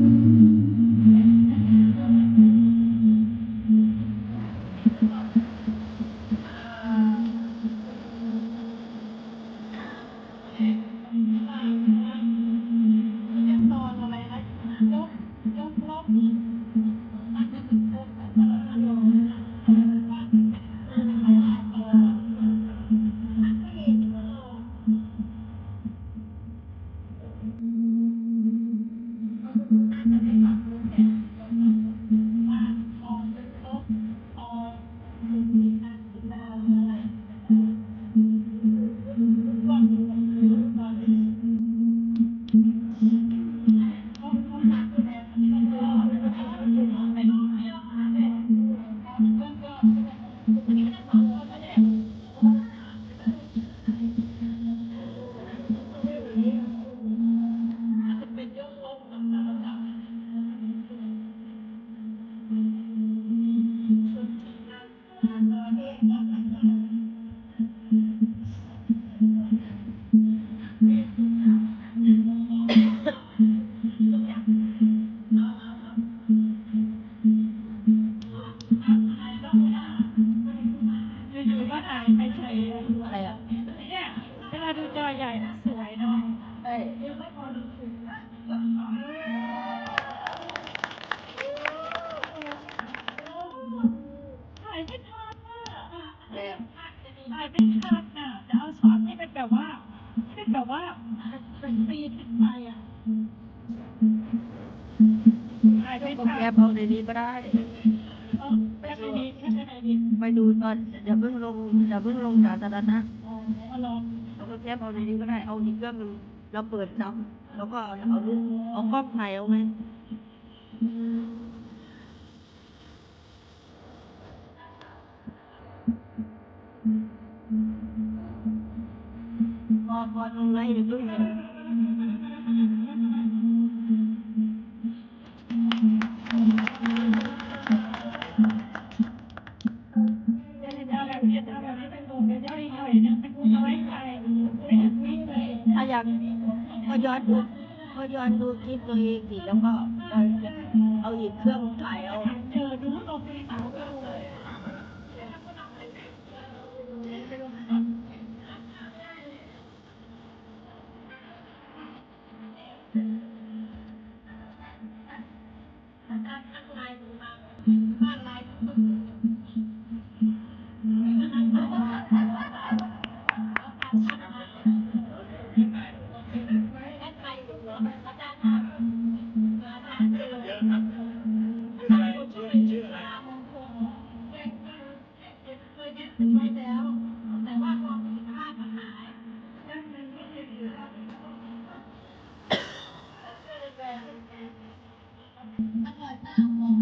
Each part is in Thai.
อ เอ้ยถ่ายไม่ทันอะแล้วถ่ายไม่ทันอะจะเอาช็อตที่เป็นแบบว่าเป็นแบบว่าเป็นปีขึ้นไปอะถ่ายไม่ก็ทันแคปเอาในนี้ก็ได้ เออแป๊บนี้แป๊บนี้ไปดูตอนอย่าเพิ่งลงอย่าเพิ่งลงสาธารณะอ๋อมาลองเราก็แคปเอาในนี้ก็ได้ เอาอีกเครื่องหนึง ราเปิดซ้ำแล้วก็เอารูปเอากล้องถ่ายเอาไหมพอพอลงไลน์เดี๋ยวเพิ่งเดี๋ยวจะเอา พย้อาแบบนี้เป็นรูปเดี๋ยวเอาอีกหน่อยนึงเป็นรูปเอาไว้ถ่ายไม่ถึงวิเลยถ้าอากก็ย้อนดูก็ย้อนดูคลิป ตัวเองสิแล้วก็เอาเอาอีกเครื่องถ่ายเอาเจอดูลงไปสาวก็เลยเอา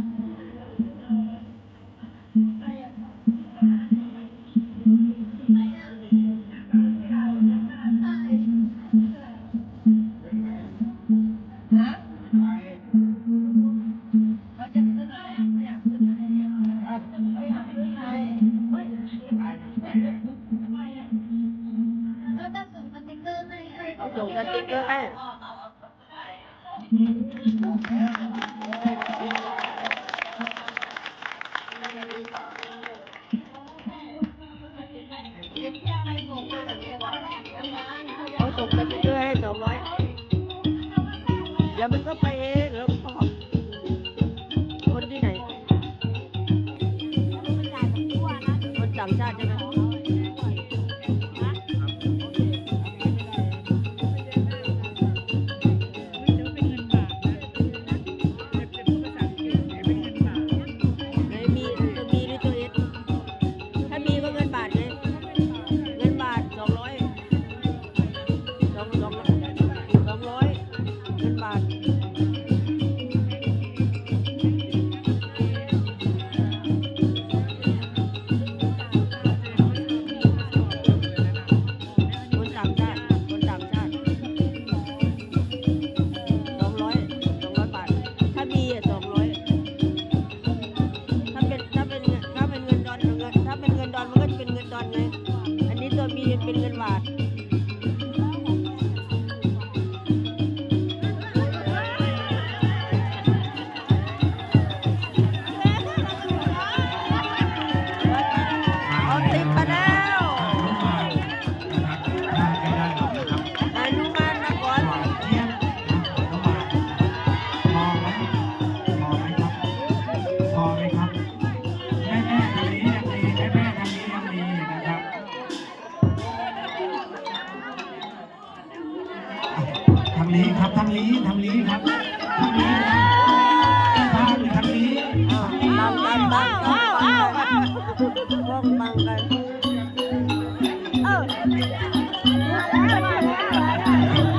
ส่งสติ๊กเกอร์ให้เอาส่งสติ๊กเกอร์ให้สองร้อยเดี๋ยวมันก็ไปเองแล้วพอคนที่ไหนคนต่างชาติใช่ไหม বাকেরগের মাঠ างนี้ครับทางนี้ทางนี้ครับทางนี้ทางทางนี้ทางนี้บังกันบังกันบังกันพวกบังกัน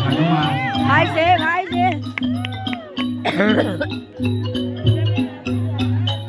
อนุมานพายเสพายเส